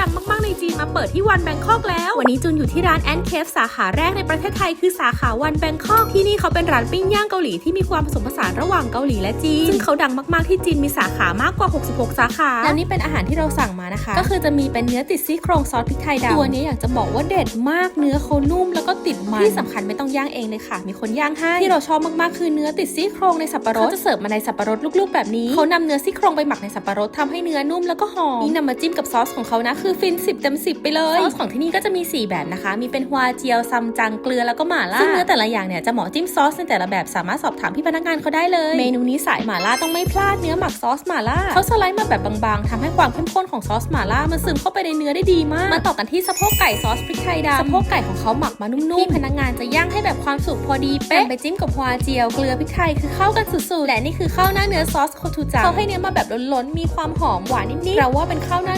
ดังมากๆในจีน มาเปิดที่วันแบงคอกแล้ว วันนี้จูนอยู่ที่ร้านแอนเคฟสาขาแรกในประเทศไทยคือสาขาวันแบงคอกที่นี่เขาเป็นร้านปิ้งย่างเกาหลีที่มีความผสมผสานระหว่างเกาหลีและจีนซึ่งเขาดังมากๆที่จีนมีสาขามากกว่า 66 สาขาแล้วนี่เป็นอาหารที่เราสั่งมานะคะ ก็คือจะมีเป็นเนื้อติดซี่โครงซอสพริกไทยดำตัวนี้อยากจะบอกว่าเด็ดมากเนื้อเขานุ่มแล้วก็ติดมันที่สำคัญไม่ต้องย่างเองเลยค่ะ มีคนย่างให้ที่เราชอบมากๆคือเนื้อติดซี่โครงในสับปะรดเขาจะเสิร์ฟมาในสับปะรดลูกๆ แบบนี้เขานำเนื้อซี่โครงไปหมักในสับปะรดทำให้เนื้อนุ่มแล้วก็หอมยิ่งนำมาจิ้มกับซอสของเขานะคือฟิน10เต็ม10ไปเลยซอสของที่นี่ก็จะมี 4 แบบนะคะ มีเป็นฮวาเจียวซัมจังเกลือแล้วก็หม่าล่าซึ่งเนื้อแต่ละอย่างเนี่ยจะเหมาะจิ้มซอสในแต่ละแบบสามารถสอบถามพี่พนักงานเขาได้เลย เมนูนี้สายหม่าล่าต้องไม่พลาดเนื้อหมักซอสหม่าล่าเขาสไลด์มาแบบบางๆทำให้ความเข้มข้นของซอสหม่าล่ามันซึมเข้าไปในเนื้อได้ดีมาก มาต่อกันที่สะโพกไก่ซอสพริกไทยดำสะโพกไก่ของเขาหมักมานุ่มๆพี่พนักงานจะย่างให้แบบความสุกพอดีเป๊ะไปจิ้มกับฮวาเจียวเกลือพริกไทยคือเข้ากันสุดๆและนี่คือข้าวหน้าเนื้อซอสโคชูจังเขาให้เนื้อมาแบบล้นๆมีความหอมหวานนิดๆเราว่าเป็นข้าวหน้า